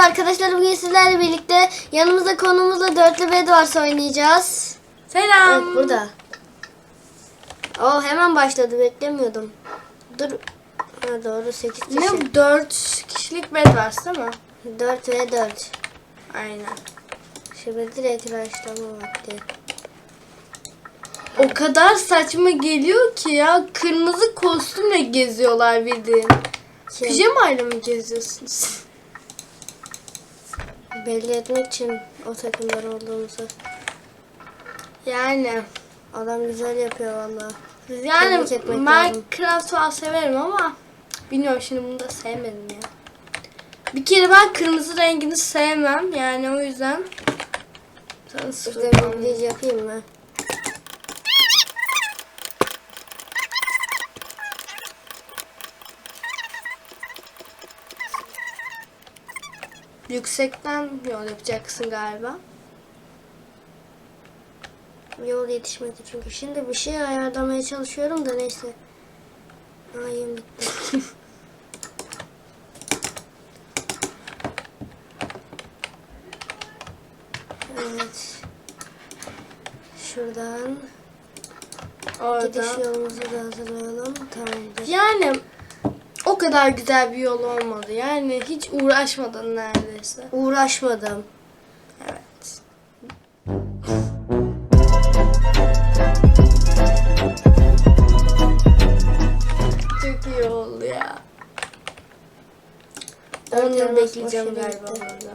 Merhaba arkadaşlar bugün sizlerle birlikte yanımızda konumuzla dörtlü Bedwars oynayacağız. Selam. Evet burada. Oo hemen başladı beklemiyordum. Dur. Ha, doğru 8 kişi. Ne bu? 4 kişilik bed var değil mi? 4 ve 4. Aynen. Şimdi direkt başlama vakti. O kadar saçma geliyor ki ya. Kırmızı kostümle geziyorlar bildiğin. Pijamayla mı geziyorsunuz? Belli etmek için o takımlar olduğumuzu. Yani. Adam güzel yapıyor valla. Yani Tebrik etmek. Minecraft falan severim ama bilmiyorum şimdi bunu da sevmedim ya. Bir kere ben kırmızı rengini sevmem yani o yüzden sana puan bir video yapayım mı? Yüksekten yol yapacaksın galiba. Yol yetişmedi çünkü. Şimdi bir şey ayarlamaya çalışıyorum da neyse. Ayım bitti. evet. Şuradan gidiş Orada. yolumuzu da hazırlayalım. Tamamdır. Yani o kadar güzel bir yol olmadı. Yani hiç uğraşmadan neredeyse. Uğraşmadım. Evet. Çok iyi oldu ya. 10 Dört yıl bekleyeceğim galiba burada.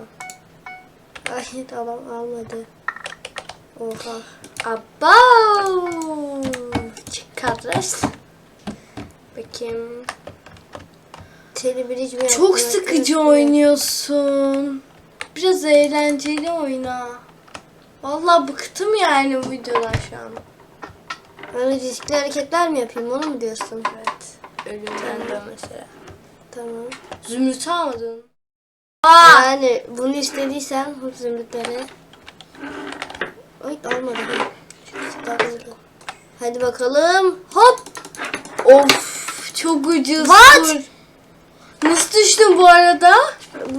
Ay tamam almadı. Oha. Abo! Çıkarız. Bakayım. Seni bir hiç mi Çok sıkıcı oynuyorsun. Biraz eğlenceli oyna. Vallahi bıktım yani bu videodan şu an. Öyle riskli hareketler mi yapayım onu mu diyorsun? Evet. Ölümden de mesela. Tamam. Zümrüt almadın. Yani bunu istediysen bu zümrütleri. Ay almadı. Şu daha hızlı. Hadi bakalım. Hop. Of çok ucuz. What? Nasıl düştün bu arada?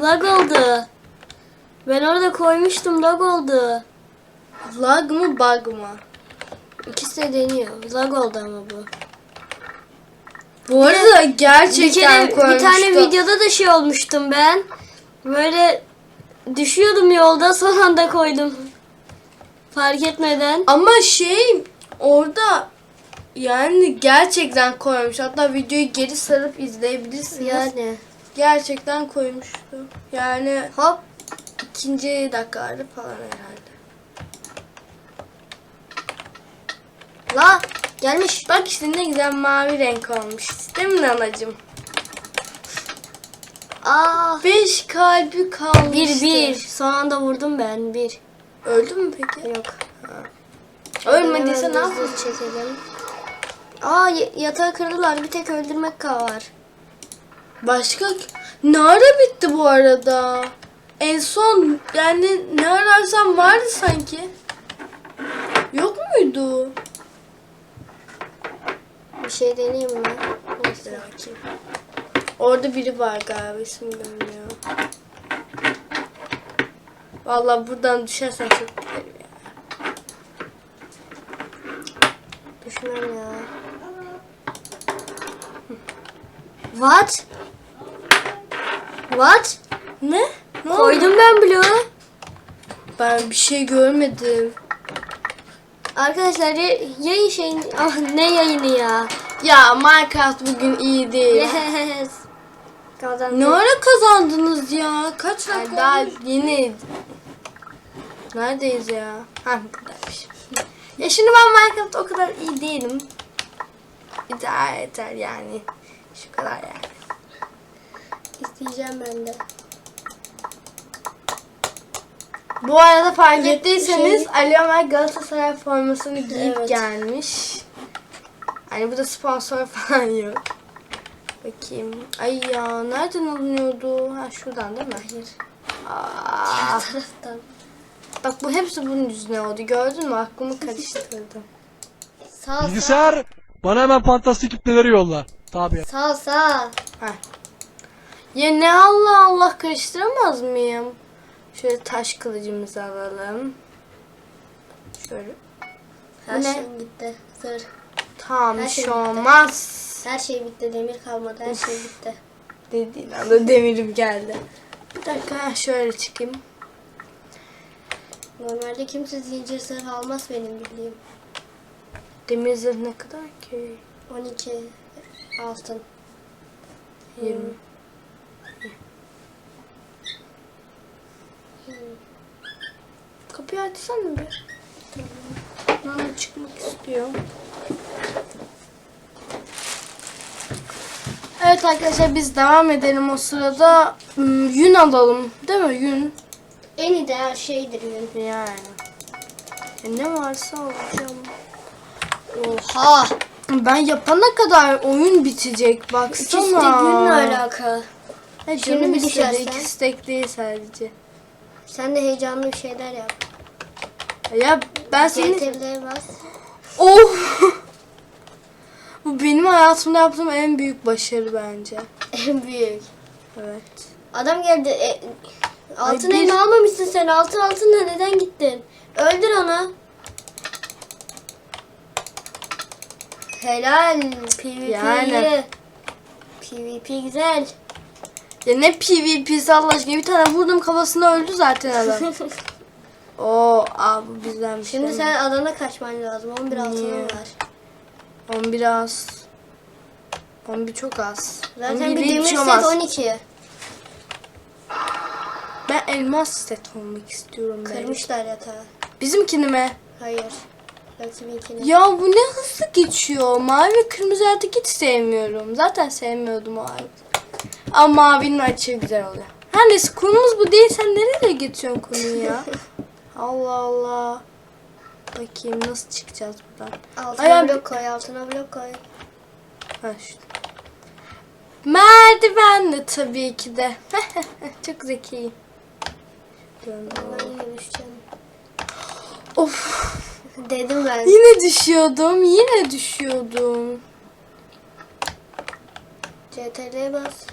Lag oldu. Ben orada koymuştum lag oldu. Lag mı bug mı? İkisi de deniyor. Lag oldu ama bu. Bu arada Bir gerçekten kere bir tane videoda da şey olmuştum ben. Böyle düşüyordum yolda son anda koydum. Fark etmeden. Ama şey orada yani gerçekten koymuş. Hatta videoyu geri sarıp izleyebilirsiniz. Yani. Gerçekten koymuştu. Yani Hop. ikinci dakikalarda falan herhalde. La gelmiş. Bak işte ne güzel mavi renk olmuş. Değil mi nanacığım? Aa. Beş kalbi kalmıştı. Bir bir. Son anda vurdum ben bir. Öldün mü peki? Yok. Ölmediyse ne hızlı çekelim. Aa yatağı kırdılar. Bir tek öldürmek var. Başka ne ara bitti bu arada? En son yani ne ararsan vardı sanki. Yok muydu? Bir şey deneyeyim mi? Neyse. Bakayım. Orada biri var galiba ismini bilmiyorum. Vallahi buradan düşersen çok gülerim ya. Düşmem ya. What? What? Ne? Ne oldu? Koydum ben bloğu. Ben bir şey görmedim. Arkadaşlar ya- yayın şeyin... Ah ne yayını ya? Ya Minecraft bugün iyi değil. Yes. Kazandım. Ne ara kazandınız ya? Kaç dakika? Daha yeni. Neredeyiz ya? Ha buradaymış. Ya şimdi ben Minecraft o kadar iyi değilim. İdare eder yani. Şu kadar yani. İsteyeceğim ben de. Bu arada fark Evet, ettiyseniz şey- Ali Ömer Galatasaray formasını giyip Evet. gelmiş. Hani bu da sponsor falan yok. Bakayım. Ay ya nereden alınıyordu? Ha şuradan değil mi? Hayır. Aa, Taraftan. bak bu hepsi bunun yüzüne oldu. Gördün mü? Aklımı karıştırdım. Sağ sağ. Bilgisayar bana hemen fantastik kitleleri yolla. Tabii. Sağ sağ. Ha. Ya ne Allah Allah karıştıramaz mıyım? Şöyle taş kılıcımızı alalım. Şöyle. Her Bu ne? şey gitti. Sır. Tamam Her bir şey şey bitti. olmaz. Her şey bitti. Demir kalmadı. Her şey bitti. Dediğin anda demirim geldi. Bir dakika şöyle çıkayım. Normalde kimse zincir zırh almaz benim bildiğim. Demir zırh ne kadar ki? 12 altın. 20. Kapıyı açsana bir. De çıkmak istiyorum. Evet arkadaşlar biz devam edelim o sırada. Hmm, Yün alalım. Değil mi? Yün. En ideal şeydir yün. Yani. Ya ne varsa alacağım. Oha! Ben yapana kadar oyun bitecek. Baksana. İkisi de günle alaka. Ha, Şimdi canım bir istedi. düşersen? Tek değil sadece. Sen de heyecanlı bir şeyler yap. Ya ben seni... CTRL'e bas. Oh! Bu benim hayatımda yaptığım en büyük başarı bence. En büyük. Evet. Adam geldi. E, altın bir- elini almamışsın sen. Altın altınla neden gittin? Öldür onu. Helal. PvP. Yani. PvP güzel. Ya ne PvP'si Allah aşkına. Bir tane vurdum kafasına öldü zaten adam. Oo, aa bu bizdenmiş. Şimdi sen mi? adana kaçman lazım. 11 altının var. 11 az. 11 çok az. Zaten 11 bir demir set olmaz. 12. Ben elmas set olmak istiyorum. Kırmışlar yatağı. Bizimkini mi? Hayır. Ya bu ne hızlı geçiyor. Mavi ve kırmızı artık hiç sevmiyorum. Zaten sevmiyordum o artık. Ama mavinin açığı güzel oluyor. Her neyse konumuz bu değil. Sen nereye getiriyorsun konuyu ya? Allah Allah. Bakayım nasıl çıkacağız buradan. Altına Ayağım- blok koy, altına blok koy. Ha şu. Merdivenle tabii ki de. Çok zekiyim. Of. Dedim ben. Yine düşüyordum. Yine düşüyordum. CTRL'e bas.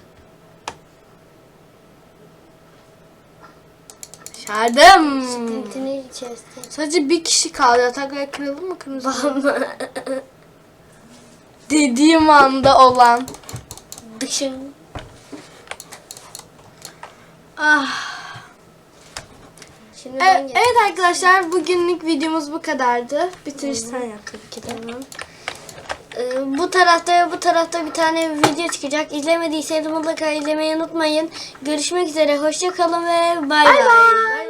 Başardım. Sprintini içerisinde. Sadece bir kişi kaldı. Yataklar kırıldı mı kırmızı? Dediğim anda olan. Dışın. Ah. Şimdi ben Evet, arkadaşlar bugünlük videomuz bu kadardı. Bitiriş sen yap tabii ki de. Ee, bu tarafta ve bu tarafta bir tane video çıkacak. İzlemediyseniz mutlaka izlemeyi unutmayın. Görüşmek üzere. Hoşça kalın ve bay bay.